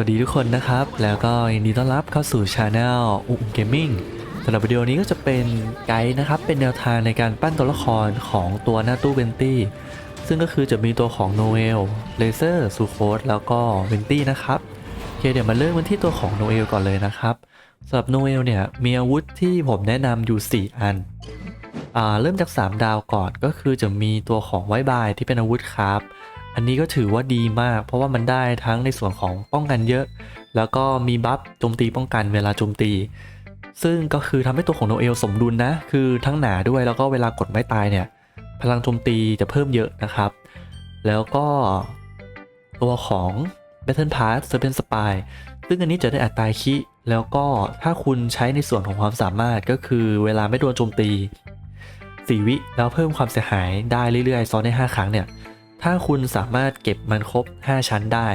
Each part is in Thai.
วัสดีทุกคนนะครับ แล้วก็ยินดีต้อนรับเข้าสู่ช anel อุ้มเกมมิ่งสำหรับวิดีโอนี้ก็จะเป็นไกด์นะครับ เป็นแนวทางในการปั้นตัวละครของตัวหน้าตู้เวนตี้ซึ่งก็คือจะมีตัวของโนเอลเลเซอร์ซูโคสแล้วก็เวนตี้นะครับโอเคเดี๋ยวมาเริ่มกันที่ตัวของโนเอลก่อนเลยนะครับสำหรับโนเอลเนี่ยมีอาวุธที่ผมแนะนำอยู่ 4 อันอ่าเริ่มจาก 3 ดาวก่อนก็คือจะมีตัวของไวบายที่เป็นอาวุธครับ อันนี้ก็ถือว่าดีมาก เพราะว่ามันได้ทั้งในส่วนของป้องกันเยอะ แล้วก็มีบัฟโจมตีป้องกันเวลาโจมตี ซึ่งก็คือทำให้ตัวของโนเอลสมดุลนะ คือทั้งหนาด้วยแล้วก็เวลากดไม้ตายเนี่ย พลังโจมตีจะเพิ่มเยอะนะครับ แล้วก็ตัวของ Battle Pass Serpent Spy ซึ่งอันนี้จะได้อัตราคิ แล้วก็ถ้าคุณใช้ในส่วนของความสามารถก็คือเวลาไม่โดนโจมตี 4 วิแล้วเพิ่มความเสียหายได้เรื่อยๆ ซ้อนได้ 5 ครั้งเนี่ย ถ้าคุณสามารถเก็บมันครบ 5 ชั้นได้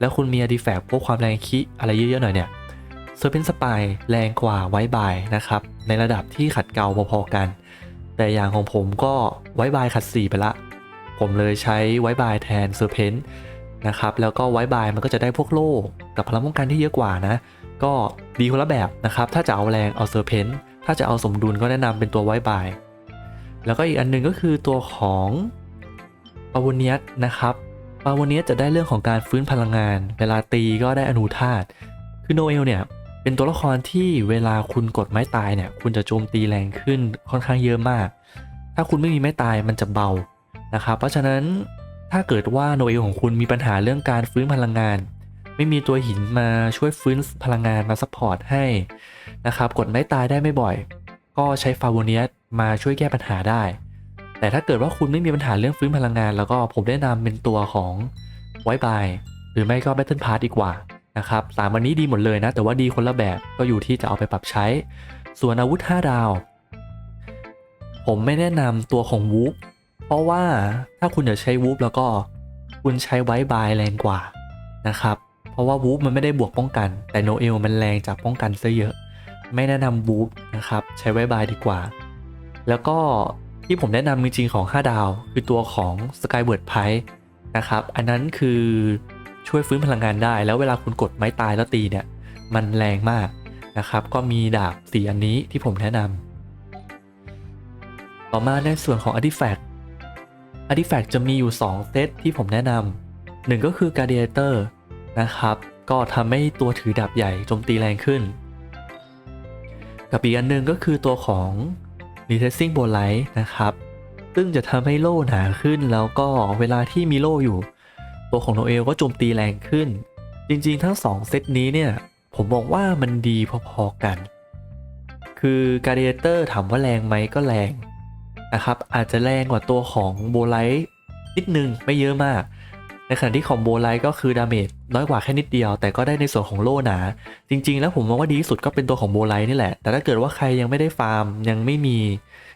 แล้วคุณมีอดีแฟกพวกความแรงคิอะไรเยอะๆหน่อยเนี่ยเซอร์เพนสปายแรงกว่าไวบายนะครับ ในระดับที่ขัดเกลาพอๆกัน แต่อย่างของผมก็ไวบายขัด4ไปละ ผมเลยใช้ไวบายแทนเซอร์เพนนะครับแล้วก็ไวบายมันก็จะได้พวกโล่กับพลังป้องกันที่เยอะกว่านะ ก็ดีคนละแบบนะครับ ถ้าจะเอาแรงเอาเซอร์เพนถ้าจะเอาสมดุลก็แนะนำเป็นตัวไวบาย แล้วก็อีกอันหนึงก็คือตัวของ ปาวเนียสนะครับปาวเนียสจะได้เรื่องของการฟื้นพลังงาน เวลาตีก็ได้อนุธาตุคือโนเอลเนี่ยเป็นตัวละครที่เวลาคุณกดไม้ตายเนี่ย คุณจะโจมตีแรงขึ้นค่อนข้างเยอะมาก ถ้าคุณไม่มีไม้ตายมันจะเบานะครับ เพราะฉะนั้นถ้าเกิดว่าโนเอลของคุณมีปัญหาเรื่องการฟื้นพลังงาน ไม่มีตัวหินมาช่วยฟื้นพลังงานมาซัพพอร์ตให้นะครับ กดไม้ตายได้ไม่บ่อย ก็ใช้ฟาโวเนียสมาช่วยแก้ปัญหาได้ แต่ถ้าเกิดว่าคุณไม่มีปัญหาเรื่องฟื้นพลังงาน แล้วก็ผมแนะนำเป็นตัวของไวบายหรือไม่ก็ Battle Pass ดีกว่านะครับสามอันนี้ดีหมดเลยนะ แต่ว่าดีคนละแบบก็อยู่ที่จะเอาไปปรับใช้ ส่วนอาวุธ 5 ดาว ผมไม่แนะนำตัวของวูฟเพราะว่าถ้าคุณจะใช้วูฟแล้วก็คุณใช้ไวบายแรงกว่านะครับเพราะว่าวูฟมันไม่ได้บวกป้องกัน แต่โนเอลมันแรงจากป้องกันซะเยอะ ไม่แนะนำบูฟนะครับใช้ไวบายดีกว่า แล้วก็ ที่ผมแนะนำจริงๆของ 5 ดาว คือตัวของ Skyward p i นะครับ อันนั้นคือช่วยฟื้นพลังงานได้ แล้วเวลาคุณกดไม้ตายแล้วตีเนี่ย มันแรงมากนะครับ ก็มีดาบสีอันนี้ที่ผมแนะนำต่อมาในส่วนของ Artifact Artifact จะมีอยู่ 2 เซตที่ผมแนะนำหนึ่งก็คือ Gladiator นะครับ ก็ทำให้ตัวถือดาบใหญ่โจมตีแรงขึ้น กับอีกอันหนึ่งก็คือตัวของ r e t e s t i n g b o l i g h t นะครับ ซึ่งจะทำให้โล่หนาขึ้นแล้วก็เวลาที่มีโล่อยู่ ตัวของโนเอลก็โจมตีแรงขึ้น จริงๆทั้ง 2 เซตนี้เนี่ย ผมบอกว่ามันดีพอๆกัน คือ g า a d i a t o r ถามว่าแรงไหมก็แรงนะครับ อาจจะแรงกว่าตัวของโบไลท์นิดนึงไม่เยอะมาก ในขณะที่ของโบไลท์ก็คือดาเมจน้อยกว่าแค่นิดเดียว แต่ก็ได้ในส่วนของโล่หนา จริง ๆ แล้วผมมองว่าดีที่สุดก็เป็นตัวของโบไลท์นี่แหละ แต่ถ้าเกิดว่าใครยังไม่ได้ฟาร์มยังไม่มี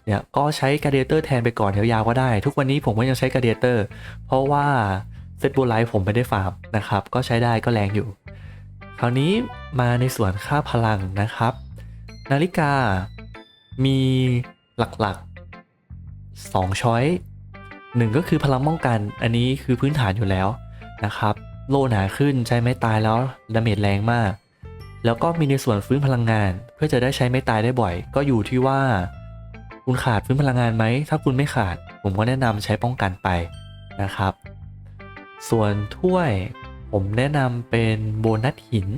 เนี่ยก็ใช้การเดเตอร์แทนไปก่อนยาวๆก็ได้ ทุกวันนี้ผมก็ยังใช้การเดเตอร์ เพราะว่าเซตโบไลท์ผมไม่ได้ฟาร์มนะครับก็ใช้ได้ก็แรงอยู่ คราวนี้มาในส่วนค่าพลังนะครับ นาฬิกามีหลักๆ2ช้อย หนึ่งก็คือพลังป้องกัน อันนี้คือพื้นฐานอยู่แล้วนะครับ โลหนาขึ้นใช้ไม้ตายแล้วดาเมจแรงมาก แล้วก็มีในส่วนฟื้นพลังงาน เพื่อจะได้ใช้ไม้ตายได้บ่อย ก็อยู่ที่ว่า คุณขาดฟื้นพลังงานไหม ถ้าคุณไม่ขาด ผมก็แนะนำใช้ป้องกันไปนะครับ ส่วนถ้วยผมแนะนำเป็นโบนัสหิน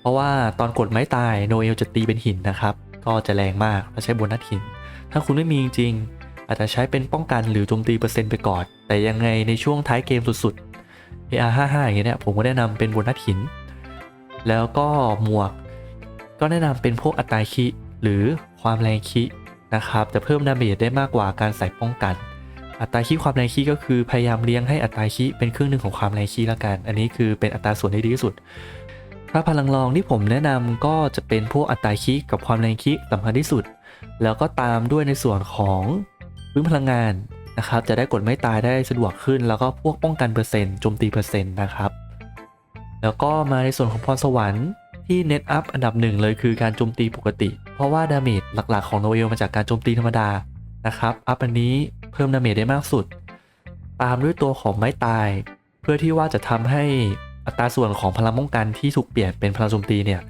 เพราะว่าตอนกดไม้ตายโนเอลจะตีเป็นหินนะครับ ก็จะแรงมากถ้าใช้โบนัสหิน ถ้าคุณไม่มีจริง อาจจะใช้เป็นป้องกันหรือโจมตีเปอร์เซ็นต์ไปก่อน แต่ยังไงในช่วงท้ายเกมสุดๆ AR55 อย่างเงี้ยผมก็แนะนำเป็นบนัสหิน แล้วก็หมวก ก็แนะนำเป็นพวกอัตราคิหรือความแรงคินะครับจะเพิ่มดาเมจได้มากกว่าการใส่ป้องกัน อัตราคิความแรงคิก็คือพยายามเลี้ยงให้อัตราคิเป็นครึ่งหนึ่งของความแรงคิละกัน อันนี้คือเป็นอัตราส่วนที่ดีที่สุดถ้าพลังรองที่ผมแนะนำก็จะเป็นพวกอัตราคิกับความแรงคิสำคัญที่สุด แล้วก็ตามด้วยในส่วนของ พื้นพลังงานนะครับจะได้กดไม่ตายได้สะดวกขึ้น แล้วก็พวกป้องกันเปอร์เซ็นต์โจมตีเปอร์เซ็นต์นะครับแล้วก็มาในส่วนของพรสวรรค์ที่เน็ตอัพอันดับหนึ่งเลยคือการโจมตีปกติ เพราะว่าดาเมจหลักๆของโนเอลมาจากการโจมตีธรรมดานะครับอัพอันนี้เพิ่มดาเมจได้มากสุด ตามด้วยตัวของไม้ตาย เพื่อที่ว่าจะทำให้อัตราส่วนของพลังป้องกันที่ถูกเปลี่ยนเป็นพลังโจมตีเนี่ย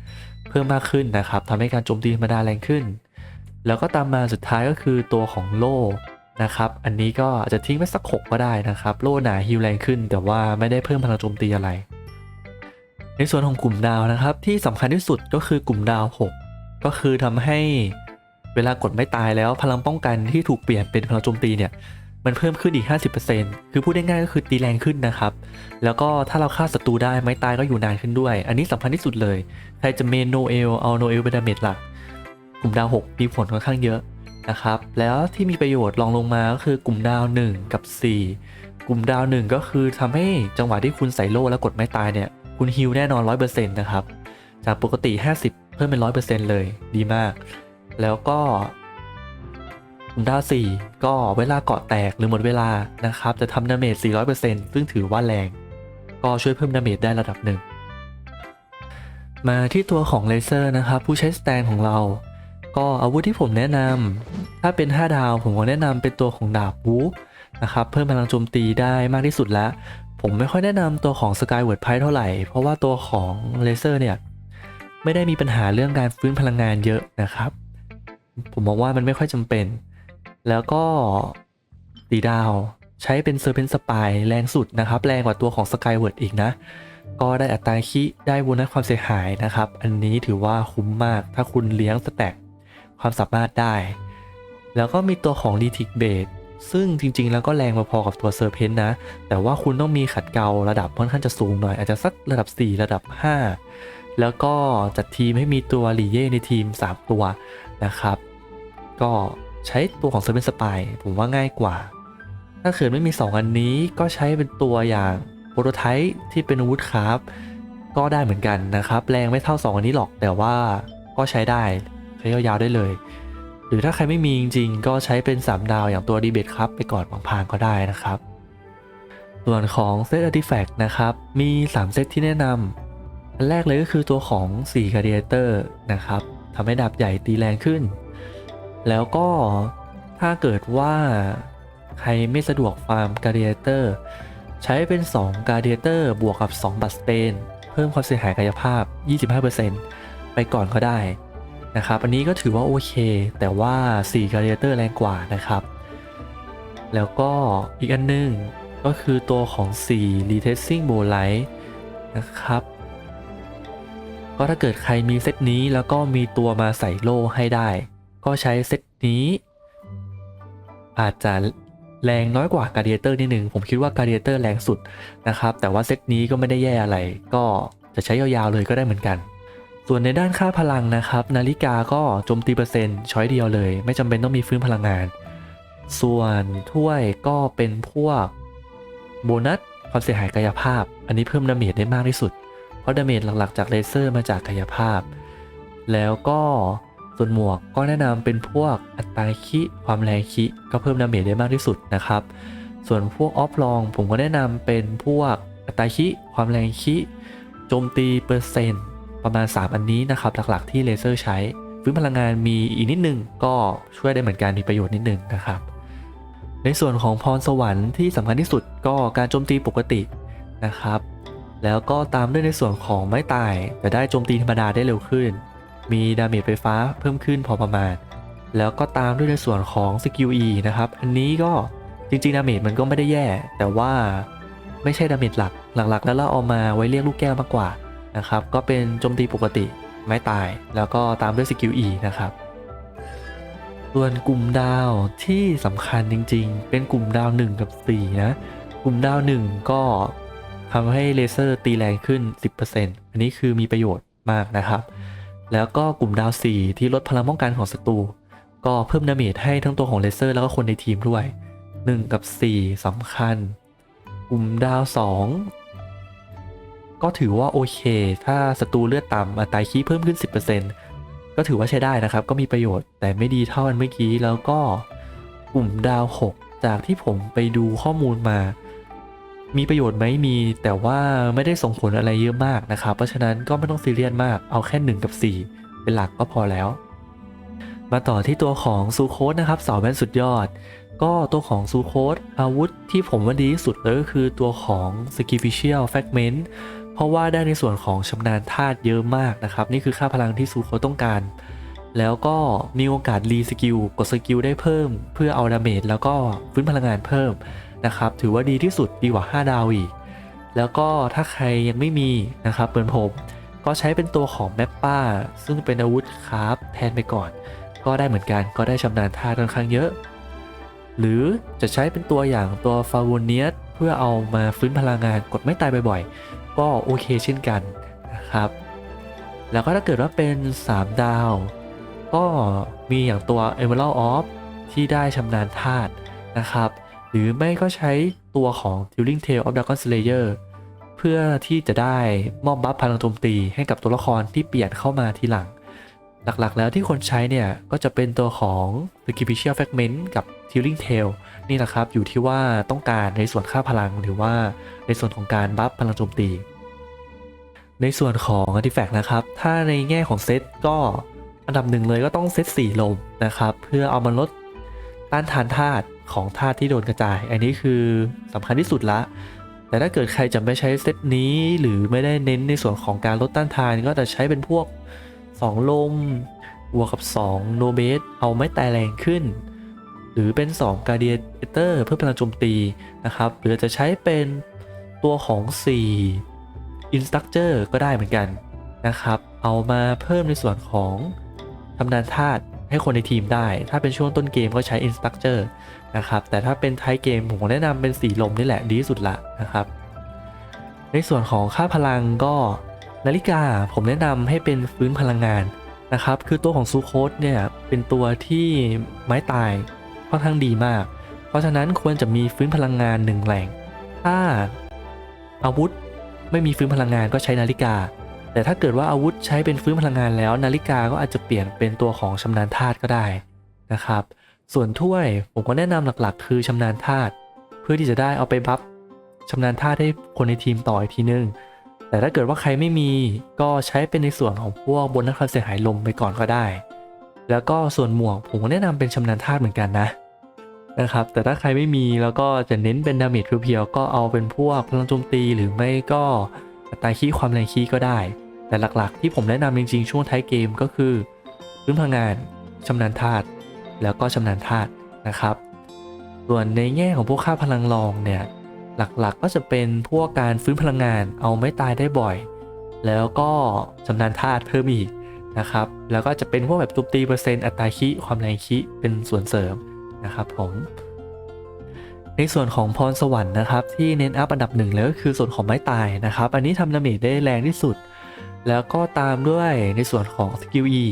เพิ่มมากขึ้นนะครับทำให้การโจมตีธรรมดาแรงขึ้น แล้วก็ตามมาสุดท้ายก็คือตัวของโล่นะครับ อันนี้ก็อาจจะทิ้งไว้สักหกก็ได้นะครับ โล่หนาฮิวแรงขึ้น แต่ว่าไม่ได้เพิ่มพลังโจมตีอะไร ในส่วนของกลุ่มดาวนะครับ ที่สำคัญที่สุดก็คือกลุ่มดาว 6 ก็คือทำให้เวลากดไม่ตายแล้วพลังป้องกันที่ถูกเปลี่ยนเป็นพลังโจมตีเนี่ยมันเพิ่มขึ้นอีก 50%คือพูดง่ายๆก็คือตีแรงขึ้นนะครับ แล้วก็ถ้าเราฆ่าศัตรูได้ไม้ตายก็อยู่นานขึ้นด้วย อันนี้สำคัญที่สุดเลย ใครจะเมนโนเอลเอาโนเอลเป็นดาเมจหลัก กลุ่มดาว 6 มีผลค่อนข้างเยอะนะครับ แล้วที่มีประโยชน์รองลงมาก็คือกลุ่มดาว 1 กับ 4 กลุ่มดาว 1 ก็คือทำให้จังหวะที่คุณใส่โล่แล้วกดไม้ตายเนี่ย คุณฮิลแน่นอน 100%นะครับ จากปกติ 50 เพิ่มเป็น 100%เลย ดีมาก แล้วก็กลุ่มดาว 4 ก็เวลาเกาะแตกหรือหมดเวลานะครับ จะทำดาเมจ 400%ซึ่งถือว่าแรง ก็ช่วยเพิ่มดาเมจได้ระดับหนึ่ง มาที่ตัวของเลเซอร์นะครับ ผู้ใช้สแตนของเรา ก็อาวุธที่ผมแนะนำถ้าเป็น 5 ดาวผมก็แนะนำเป็นตัวของดาบวูฟนะครับเพิ่มพลังโจมตีได้มากที่สุดแล้ว ผมไม่ค่อยแนะนำตัวของ Skyward Pipe เท่าไหร่ เพราะว่าตัวของเลเซอร์เนี่ยไม่ได้มีปัญหาเรื่องการฟื้นพลังงานเยอะนะครับ ผมมองว่ามันไม่ค่อยจำเป็น แล้วก็ตีดาวใช้เป็นเซอร์เพนสปายแรงสุดนะครับ แรงกว่าตัวของ Skyward อีกนะ ก็ได้อัตราคิได้โบนัสความเสียหายนะครับ อันนี้ถือว่าคุ้มมากถ้าคุณเลี้ยงสแต็ก ความสามารถได้ แล้วก็มีตัวของ d t ิ b a s e ซึ่งจริงๆ แล้วก็แรงพอๆกับตัวเซอร์เพนนะ แต่ว่าคุณต้องมีขัดเกลาระดับค่อนข้างจะสูงหน่อย อาจจะสักระดับ 4 ระดับ 5 แล้วก็จัดทีมให้มีตัวลีเย่ในทีม 3 ตัวนะครับ ก็ใช้ตัวของเซอร์เพนสปายผมว่าง่ายกว่า ถ้าเกิดไม่มี 2 อันนี้ก็ใช้เป็นตัวอย่างโปรโตไทป์ที่เป็นอาวุธคราฟก็ได้เหมือนกันนะครับ แรงไม่เท่า 2 อันนี้หรอกแต่ว่าก็ใช้ได้ ใช้ยาวๆได้เลย หรือถ้าใครไม่มีจริงๆ ก็ใช้เป็น 3 ดาวอย่างตัวดีเบตครับไปก่อนพางๆก็ได้นะครับ ส่วนของเซต Artifact นะครับ มี 3 เซตที่แนะนำอันแรกเลยก็คือตัวของ4 Gladiator นะครับทำให้ดาบใหญ่ตีแรงขึ้น แล้วก็ถ้าเกิดว่าใครไม่สะดวกฟาร์ม Gladiator ใช้เป็น 2 Gladiator บวกกับ 2 บัตสเตนเพิ่มความเสียหายกายภาพ 25%ไปก่อนก็ได้ นะครับอันนี้ก็ถือว่าโอเค แต่ว่า4 Gladiator แรงกว่านะครับ แล้วก็อีกอันหนึงก็คือตัวของ4 Retesting b o l i g h t นะครับ ก็ถ้าเกิดใครมีเซตนี้แล้วก็มีตัวมาใส่โล่ให้ได้ ก็ใช้เซตนี้ อาจจะแรงน้อยกว่า g า a d i a t o r นิดหนึ่งผมคิดว่า g า a d i a t o r แรงสุดนะครับ แต่ว่าเซตนี้ก็ไม่ได้แย่อะไร ก็จะใช้ยาวๆเลยก็ได้เหมือนกัน ส่วนในด้านค่าพลังนะครับ นาฬิกาก็โจมตีเปอร์เซ็นต์ช้อยเดียวเลย ไม่จำเป็นต้องมีฟื้นพลังงาน ส่วนถ้วยก็เป็นพวกโบนัสความเสียหายกายภาพ อันนี้เพิ่มดาเมจได้มากที่สุด เพราะดาเมจหลักๆ จากเลเซอร์มาจากกายภาพ แล้วก็ส่วนหมวกก็แนะนำเป็นพวกอัตราคิความแรงคิก็เพิ่มดาเมจได้มากที่สุดนะครับ ส่วนพวกออฟลองผมก็แนะนำเป็นพวกอัตราคิความแรงคิโจมตีเปอร์เซ็นต์ ประมาณ 3 อันนี้นะครับหลักๆที่เลเซอร์ใช้ฟื้นพลังงานมีอีกนิดนึงก็ช่วยได้เหมือนกันมีประโยชน์นิดนึงนะครับ ในส่วนของพรสวรรค์ที่สำคัญที่สุดก็การโจมตีปกตินะครับ แล้วก็ตามด้วยในส่วนของไม้ตายแต่ได้โจมตีธรรมดาได้เร็วขึ้น มีดาเมจไฟฟ้าเพิ่มขึ้นพอประมาณ แล้วก็ตามด้วยในส่วนของสกิล E นะครับอันนี้ก็จริงๆดาเมจมันก็ไม่ได้แย่ แต่ว่าไม่ใช่ดาเมจหลักหลักๆ แล้วเราเอามาไว้เรียกลูกแก้วมากกว่า นะครับ ก็เป็นโจมตีปกติไม้ตาย แล้วก็ตามด้วยสกิล E นะครับ ส่วนกลุ่มดาวที่สำคัญจริง ๆ เป็นกลุ่มดาว 1 กับ 4 นะ กลุ่มดาว 1 ก็ทำให้เลเซอร์ตีแรงขึ้น 10%อันนี้คือมีประโยชน์มากนะครับ แล้วก็กลุ่มดาว 4 ที่ลดพลังป้องกันของศัตรู ก็เพิ่มดาเมจให้ทั้งตัวของเลเซอร์แล้วก็คนในทีมด้วย 1 กับ 4สำคัญ กลุ่มดาว 2 ก็ถือว่าโอเค ถ้าศัตรูเลือดต่ำอัตราคีเพิ่มขึ้น 10%ก็ถือว่าใช้ได้นะครับ ก็มีประโยชน์แต่ไม่ดีเท่าอันเมื่อกี้ แล้วก็กลุ่มดาว 6 จากที่ผมไปดูข้อมูลมา มีประโยชน์ไหมมี แต่ว่าไม่ได้ส่งผลอะไรเยอะมากนะครับ เพราะฉะนั้นก็ไม่ต้องซีเรียสมากเอาแค่ 1 กับ 4 เป็นหลักก็พอแล้ว มาต่อที่ตัวของซูโคสนะครับสาวแว่นสุดยอด ก็ตัวของซูโคสอาวุธที่ผมว่าดีที่สุดเลยก็คือตัวของ Sacrificial Fragment พราะว่าได้ในส่วนของชำนาญธาตุเยอะมากนะครับ นี่คือค่าพลังที่ซูโคต้องการ แล้วก็มีโอกาสรีสกิลกดสกิลได้เพิ่ม เพื่อเอาดาเมจแล้วก็ฟื้นพลังงานเพิ่มนะครับถือว่าดีที่สุดดีกว่า 5 ดาวอีก แล้วก็ถ้าใครยังไม่มีนะครับเหมือนผมก็ใช้เป็นตัวของแมปป้า ซึ่งเป็นอาวุธคราฟแทนไปก่อน ก็ได้เหมือนกันก็ได้ชำนาญท่าค่อนข้างเยอะ หรือจะใช้เป็นตัวอย่างตัวฟาวเนียสเพื่อเอามาฟื้นพลังงานกดไม่ตายบ่อย ก็โอเคเช่นกันนะครับ แล้วก็ถ้าเกิดว่าเป็น 3 ดาว ก็มีอย่างตัว Emerald of ที่ได้ชำนาญธาตุนะครับ หรือไม่ก็ใช้ตัวของ Dueling Tale of Dragon Slayer เพื่อที่จะได้มอบบัฟพลังโจมตีให้กับตัวละครที่เปลี่ยนเข้ามาทีหลัง หลักๆ แล้วที่คนใช้เนี่ย ก็จะเป็นตัวของ The k i p i c i a l Fragment กับ Tilling Tail นี่แหละครับ อยู่ที่ว่าต้องการในส่วนค่าพลังหรือว่าในส่วนของการบัฟพลังโจมตี ในส่วนของ Artifact นะครับ ถ้าในแง่ของเซตก็อันดับหนึ่งเลยก็ต้องเซตสีลมนะครับ เพื่อเอามาลดต้านทานธาตุของธาตุที่โดนกระจาย อันนี้คือสำคัญที่สุดละ แต่ถ้าเกิดใครจะไม่ใช้เซตนี้หรือไม่ได้เน้นในส่วนของการลดต้านทาน ก็จะใช้เป็นพวก 2 ลมบวกกับ 2 โนเบสเอาไม่ตายแรงขึ้น หรือเป็น 2 การเดียเตอร์เพื่อพลังโจมตีนะครับหรือจะใช้เป็นตัวของ4 Instructor ก็ได้เหมือนกันนะครับ เอามาเพิ่มในส่วนของทำนานธาตุให้คนในทีมได้ ถ้าเป็นช่วงต้นเกมก็ใช้ Instructor นะครับ แต่ถ้าเป็นท้ายเกมผมแนะนำเป็นสีลมนี่แหละดีที่สุดละนะครับ ในส่วนของค่าพลังก็ นาฬิกาผมแนะนำให้เป็นฟื้นพลังงานนะครับ คือตัวของซูโคสเนี่ยเป็นตัวที่ไม้ตายค่อนข้างดีมาก เพราะฉะนั้นควรจะมีฟื้นพลังงานหนึ่งแหล่ง ถ้าอาวุธไม่มีฟื้นพลังงานก็ใช้นาฬิกา แต่ถ้าเกิดว่าอาวุธใช้เป็นฟื้นพลังงานแล้ว นาฬิกาก็อาจจะเปลี่ยนเป็นตัวของชำนาญธาตุก็ได้นะครับ ส่วนถ้วยผมก็แนะนำหลักๆ คือชำนาญธาตุเพื่อที่จะได้เอาไปบัฟชำนาญธาตุให้คนในทีมต่ออีกทีนึง แต่ถ้าเกิดว่าใครไม่มีก็ใช้เป็นในส่วนของพวกบนนักความเสียหายลมไปก่อนก็ได้ แล้วก็ส่วนหมวกผมแนะนำเป็นชำนาญธาตุเหมือนกันนะนะครับ แต่ถ้าใครไม่มีแล้วก็จะเน้นเป็นดาเมจเพียวๆก็เอาเป็นพวกพลังโจมตีหรือไม่ก็อัตราคีความแรงคีก็ได้ แต่หลักๆ ที่ผมแนะนำจริงๆช่วงท้ายเกมก็คือพื้นพลังงานชำนาญธาตุแล้วก็ชำนาญธาตุนะครับ ส่วนในแง่ของพวกค่าพลังรองเนี่ย หลักๆก็จะเป็นพวกการฟื้นพลังงานเอาไม่ตายได้บ่อย แล้วก็ชำนาญธาตุเพิ่มอีกนะครับ แล้วก็จะเป็นพวกแบบตุบตีเปอร์เซ็นต์อัตราคิความแรงคิเป็นส่วนเสริมนะครับผมในส่วนของพรสวรรค์นะครับ ที่เน้นอัพอันดับหนึ่งเลยก็คือส่วนของไม้ตายนะครับ อันนี้ทำดาเมจได้แรงที่สุด แล้วก็ตามด้วยในส่วนของสกิล E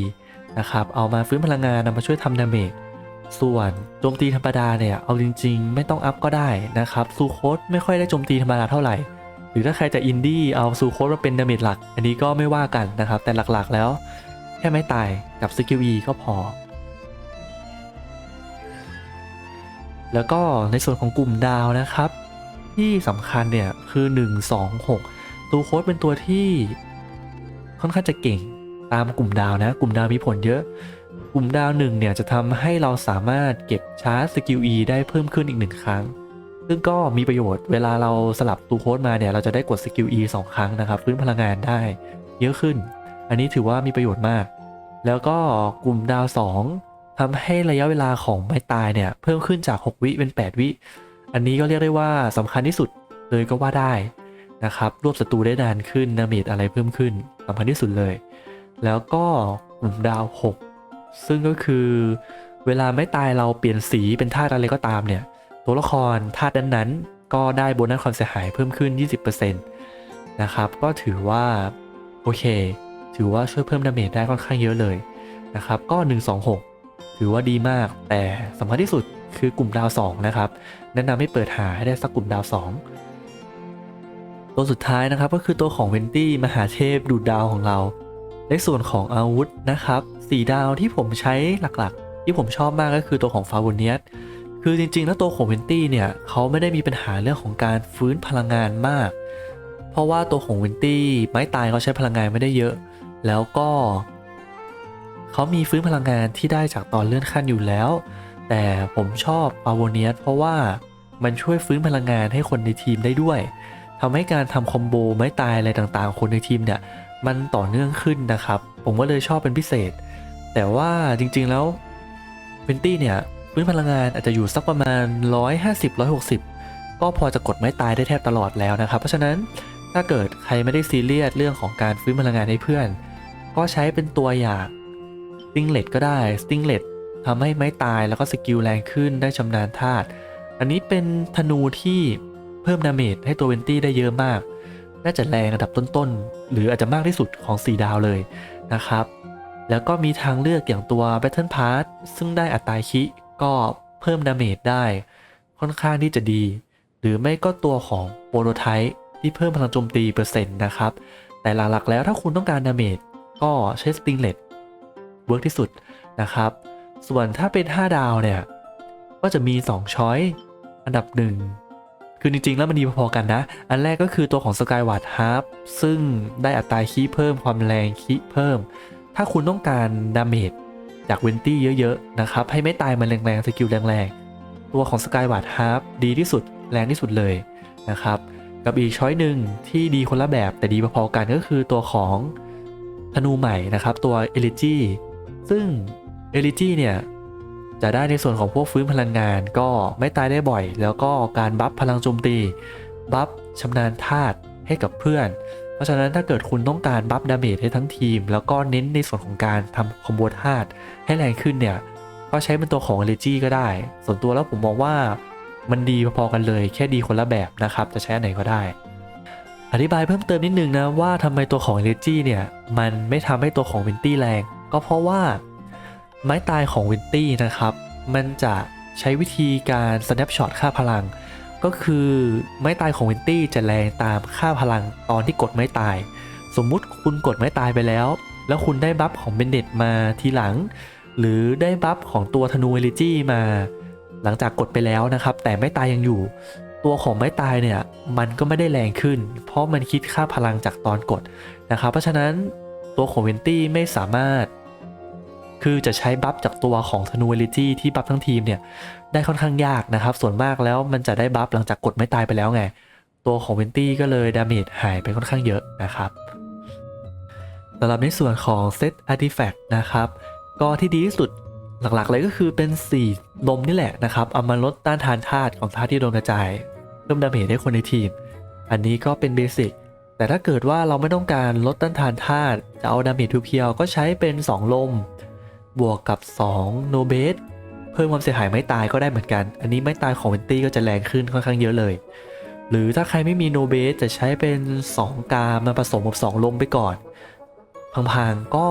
นะครับเอามาฟื้นพลังงานนำมาช่วยทำดาเมจ ส่วนโจมตีธรรมดาเนี่ยเอาจริง ๆ ไม่ต้องอัพก็ได้นะครับซูโคสไม่ค่อยได้โจมตีธรรมดาเท่าไหร่ หรือถ้าใครจะอินดี้เอาซูโคสมาเป็นดาเมจหลัก อันนี้ก็ไม่ว่ากันนะครับ แต่หลักๆแล้ว แค่ไม่ตายกับสกิล E ก็พอ แล้วก็ในส่วนของกลุ่มดาวนะครับ ที่สำคัญเนี่ยคือ 1 2 6ซูโคสเป็นตัวที่ค่อนข้างจะเก่งตามกลุ่มดาวนะ กลุ่มดาวมีผลเยอะ กลุ่มดาวหนึ่งเนี่ยจะทำให้เราสามารถเก็บชาร์จสกิล E ได้เพิ่มขึ้นอีกหนึ่งครั้ง ซึ่งก็มีประโยชน์เวลาเราสลับตูโค้ดมาเนี่ยเราจะได้กดสกิล E 2 ครั้งนะครับฟื้นพลังงานได้เยอะขึ้น อันนี้ถือว่ามีประโยชน์มาก แล้วก็กลุ่มดาว 2ทำให้ระยะเวลาของไม้ตายเนี่ยเพิ่มขึ้นจาก 6 วิเป็น 8 วิ อันนี้ก็เรียกได้ว่าสำคัญที่สุดเลยก็ว่าได้นะครับรวบศัตรูได้นานขึ้นดาเมจอะไรเพิ่มขึ้นสำคัญที่สุดเลย แล้วก็กลุ่มดาว 6 ซึ่งก็คือเวลาไม่ตายเราเปลี่ยนสีเป็นธาตุอะไรก็ตามเนี่ย ตัวละครธาตุนั้นๆ ก็ได้โบนัสความเสียหายเพิ่มขึ้น 20%นะครับ ก็ถือว่า โอเค ถือว่าช่วยเพิ่มดาเมจได้ค่อนข้างเยอะเลยนะครับ ก็ 126 ถือว่าดีมาก แต่สำคัญที่สุดคือกลุ่มดาว 2 นะครับ แนะนำให้เปิดหาให้ได้สักกลุ่มดาว 2 ตัวสุดท้ายนะครับก็คือตัวของเวนตี้มหาเทพดูดดาวของเรา ในส่วนของอาวุธนะครับ สีดาวที่ผมใช้หลักๆ ที่ผมชอบมากก็คือตัวของฟา v เนียสคือจริงๆ แล้วตัวของเวนตี้เนี่ยเขาไม่ได้มีปัญหาเรื่องของการฟื้นพลังงานมาก เพราะว่าตัวของเวนตี้ไม้ตายเขาใช้พลังงานไม่ได้เยอะ แล้วก็เขามีฟื้นพลังงานที่ได้จากตอนเลื่อนขั้นอยู่แล้ว แต่ผมชอบฟา v เนียสเพราะว่ามันช่วยฟื้นพลังงานให้คนในทีมได้ด้วยทำให้การทำคอมโบไม้ตายอะไรต่างๆ คนในทีมเนี่ยมันต่อเนื่องขึ้นนะครับ ผมก็เลยชอบเป็นพิเศษ แต่ว่าจริงๆแล้วเวนตี้เนี่ยพื้นพลังงานอาจจะอยู่สักประมาณ 150-160 ก็พอจะกดไม้ตายได้แทบตลอดแล้วนะครับ เพราะฉะนั้นถ้าเกิดใครไม่ได้ซีเรียสเรื่องของการฟื้นพลังงานให้เพื่อน ก็ใช้เป็นตัวอย่างสติงเลตก็ได้สติงเลตทำให้ไม้ตายแล้วก็สกิลแรงขึ้นได้ชำนาญธาตุอันนี้เป็นธนูที่เพิ่มดาเมจให้ตัวเวนตี้ได้เยอะมาก น่าจะแรงระดับต้นๆ หรืออาจจะมากที่สุดของ 4 ดาวเลยนะครับ แล้วก็มีทางเลือกอย่างตัว Battle Pass ซึ่งได้อัตราคิก็เพิ่มดาเมจได้ ค่อนข้างที่จะดี หรือไม่ก็ตัวของโปรโตไทป์ที่เพิ่มพลังโจมตีเปอร์เซ็นต์นะครับ แต่หลักๆแล้วถ้าคุณต้องการดาเมจก็ใช้สติงเลตเวิร์กที่สุดนะครับ ส่วนถ้าเป็น 5 ดาวเนี่ย ก็จะมี 2 ช้อยอันดับ 1 คือจริงๆ แล้วมันดีพอๆกันนะ อันแรกก็คือตัวของ Skyward Harp ซึ่งได้อัตราคีเพิ่มความแรงคีเพิ่ม ถ้าคุณต้องการดาเมจจากเวนตี้เยอะๆนะครับให้ไม่ตายมันแรงๆสกิลแรงๆ ตัวของ Skyward Harp ดีที่สุดแรงที่สุดเลยนะครับกับอีกช้อยหนึ่งที่ดีคนละแบบแต่ดีพอๆกันก็คือตัวของธนูใหม่นะครับตัว e l i g y ซึ่ง e l i g y เนี่ยจะได้ในส่วนของพวกฟื้นพลังงานก็ไม่ตายได้บ่อย แล้วก็การบัฟพลังโจมตี บัฟชำนาญธาตุให้กับเพื่อน เพราะฉะนั้นถ้าเกิดคุณต้องการบัฟดาเมจให้ทั้งทีม แล้วก็เน้นในส่วนของการทำคอมโบธาตุให้แรงขึ้นเนี่ย ก็ใช้เป็นตัวของ e l e g y ก็ได้ ส่วนตัวแล้วผมมองว่ามันดีพอๆกันเลย แค่ดีคนละแบบนะครับ จะใช้อันไหนก็ได้ อธิบายเพิ่มเติมนิดนึงนะว่าทำไมตัวของ e l e g y เนี่ย มันไม่ทำให้ตัวของ v ินตี้แรง ก็เพราะว่าไม้ตายของวินตี้นะครับ มันจะใช้วิธีการ snapshot ค่าพลัง ก็คือไม้ตายของเวนตี้จะแรงตามค่าพลังตอนที่กดไม้ตาย สมมุติคุณกดไม้ตายไปแล้ว แล้วคุณได้บัฟของเบนเน็ตมาทีหลัง หรือได้บัฟของตัวธนูเอลิจี้มา หลังจากกดไปแล้วนะครับ แต่ไม้ตายยังอยู่ ตัวของไม้ตายเนี่ยมันก็ไม่ได้แรงขึ้น เพราะมันคิดค่าพลังจากตอนกดนะครับ เพราะฉะนั้นตัวของเวนตี้ไม่สามารถ คือจะใช้บัฟจากตัวของธนูเอลิจี้ที่บัฟทั้งทีมเนี่ยได้ค่อนข้างยากนะครับ ส่วนมากแล้วมันจะได้บัฟหลังจากกดไม่ตายไปแล้วไง ตัวของเวนตี้ก็เลยดาเมจหายไปค่อนข้างเยอะนะครับสำหรับในส่วนของเซตอาร์ติแฟกต์นะครับก็ที่ดีที่สุดหลักๆเลยก็คือเป็น4ลมนี่แหละนะครับเอามาลดต้านทานธาตุของธาตุที่โดนกระจายเพิ่มดาเมจให้คนในทีม อันนี้ก็เป็นเบสิกแต่ถ้าเกิดว่าเราไม่ต้องการลดต้านทานธาตุจะเอาดาเมจเพียวๆก็ใช้เป็น 2 ลม บวกกับ2โนเบสเพิ่มความเสียหายไม่ตายก็ได้เหมือนกัน อันนี้ไม่ตายของเวนตี้ก็จะแรงขึ้นค่อนข้างเยอะเลย หรือถ้าใครไม่มีโนเบสจะใช้เป็น 2 กามาผสมกับ 2 ลมไปก่อน พังๆก็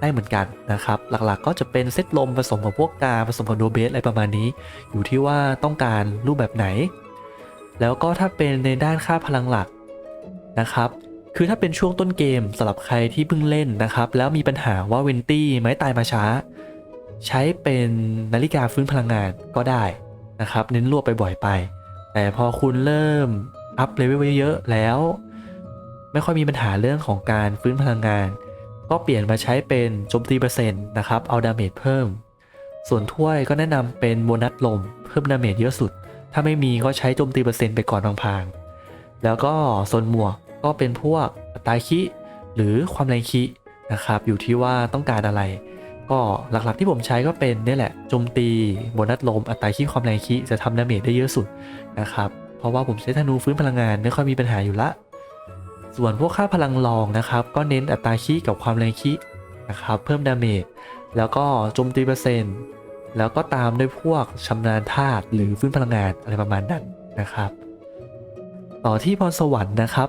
ได้เหมือนกันนะครับ หลักๆก็จะเป็นเซตลมผสมกับพวกกาผสมกับโนเบสอะไรประมาณนี้ อยู่ที่ว่าต้องการรูปแบบไหน แล้วก็ถ้าเป็นในด้านค่าพลังหลักนะครับคือถ้าเป็นช่วงต้นเกมสำหรับใครที่เพิ่งเล่นนะครับ แล้วมีปัญหาว่าเวนตี้ไม้ตายมาช้า ใช้เป็นนาฬิกาฟื้นพลังงานก็ได้นะครับ เน้นรวบไปบ่อยไป แต่พอคุณเริ่มอัพเลเวลเยอะๆแล้ว ไม่ค่อยมีปัญหาเรื่องของการฟื้นพลังงาน ก็เปลี่ยนมาใช้เป็นโจมตีเปอร์เซ็นต์นะครับ เอาดาเมจเพิ่ม ส่วนถ้วยก็แนะนำเป็นโบนัสลม เพิ่มดาเมจเยอะสุด ถ้าไม่มีก็ใช้โจมตีเปอร์เซ็นต์ไปก่อนพางๆแล้วก็ส่วนหมวกก็เป็นพวกตราคิหรือความแรงคินะครับ อยู่ที่ว่าต้องการอะไร ก็หลักๆที่ผมใช้ก็เป็นเนี่ยแหละโจมตีโบนัสลมอัตราคิความแรงคิจะทำดาเมจได้เยอะสุดนะครับ เพราะว่าผมใช้ธนูฟื้นพลังงานไม่ค่อยมีปัญหาอยู่ละ ส่วนพวกค่าพลังรองนะครับ ก็เน้นอัตราคีกับความแรงคีนะครับเพิ่มดาเมจแล้วก็โจมตีเปอร์เซ็นต์แล้วก็ตามด้วยพวกชำนาญธาตุหรือฟื้นพลังงานอะไรประมาณนั้นนะครับ ต่อที่พรสวรรค์นะครับ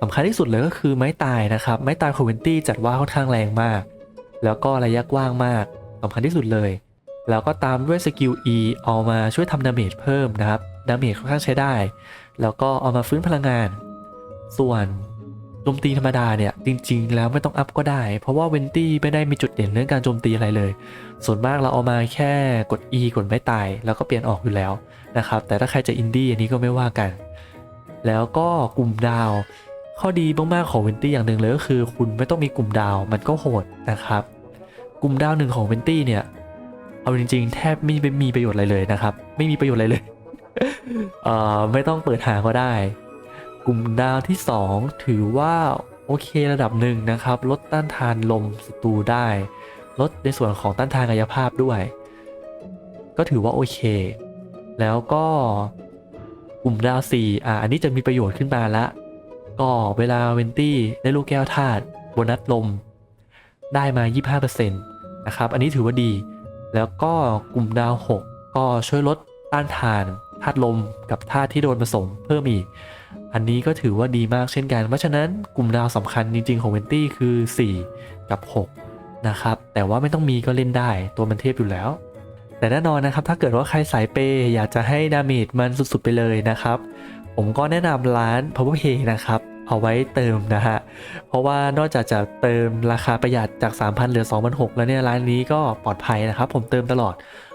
สำคัญที่สุดเลยก็คือไม้ตายนะครับ ไม้ตายของเวนตี้จัดว่าค่อนข้างแรงมาก แล้วก็ระยะกว้างมากสำคัญที่สุดเลย แล้วก็ตามด้วยสกิล E เอามาช่วยทำดาเมจเพิ่มนะครับดาเมจค่อนข้างใช้ได้ แล้วก็เอามาฟื้นพลังงาน ส่วนโจมตีธรรมดาเนี่ย จริง ๆ แล้วไม่ต้องอัพก็ได้ เพราะว่าเวนตี้ไม่ได้มีจุดเด่นเรื่องการโจมตีอะไรเลย ส่วนมากเราเอามาแค่กด E กดไม่ตาย แล้วก็เปลี่ยนออกอยู่แล้วนะครับแต่ถ้าใครจะอินดี้อันนี้ก็ไม่ว่ากัน แล้วก็กลุ่มดาว ข้อดีมากๆของเวนตี้อย่างหนึ่งเลยก็คือ คุณไม่ต้องมีกลุ่มดาวมันก็โหดนะครับ กลุ่มดาวหนึ่งของเวนตี้เนี่ย เอาจริงๆ แทบไม่มีประโยชน์อะไรเลยนะครับ ไม่มีประโยชน์อะไรเลยเอ่อไม่ต้องเปิดหาก็ได้ กลุ่มดาวที่ 2 ถือว่าโอเคระดับหนึ่งนะครับ ลดต้านทานลมศัตรูได้ ลดในส่วนของต้านทานกายภาพด้วย ก็ถือว่าโอเค แล้วก็กลุ่มดาว4อ่าอันนี้จะมีประโยชน์ขึ้นมาละ ก็เวลาเวนตี้ได้ลูกแก้วธาตุโบนัสลม ได้มา 25%นะครับ อันนี้ถือว่าดี แล้วก็กลุ่มดาว 6 ก็ช่วยลดต้านทานธาตุลมกับธาตุที่โดนผสมเพิ่มอีก อันนี้ก็ถือว่าดีมากเช่นกัน เพราะฉะนั้นกลุ่มดาวสำคัญจริงๆของเวนตี้คือ 4 กับ 6 นะครับ แต่ว่าไม่ต้องมีก็เล่นได้ตัวมันเทพอยู่แล้ว แต่แน่นอนนะครับ ถ้าเกิดว่าใครสายเปย์อยากจะให้ดาเมจมันสุดๆไปเลยนะครับ ผมก็แนะนำร้าน Power Pay นะครับ เอาไว้เติมนะฮะ เพราะว่านอกจากจะเติมราคาประหยัดจาก 3,000เหลือ2,600แล้วเนี่ยร้านนี้ก็ปลอดภัยนะครับ ผมเติมตลอด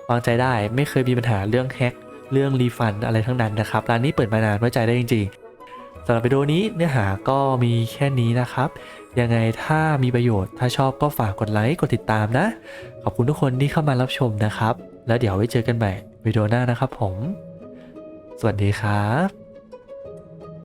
วางใจได้ไม่เคยมีปัญหาเรื่องแฮกเรื่องรีฟันอะไรทั้งนั้นนะครับ ร้านนี้เปิดมานานไว้ใจได้จริงๆสำหรับวิดีโอนี้เนื้อหาก็มีแค่นี้นะครับ ยังไงถ้ามีประโยชน์ถ้าชอบก็ฝากกดไลค์กดติดตามนะ ขอบคุณทุกคนที่เข้ามารับชมนะครับ แล้วเดี๋ยวไว้เจอกันใหม่วิดีโอหน้านะครับผม สวัสดีครับ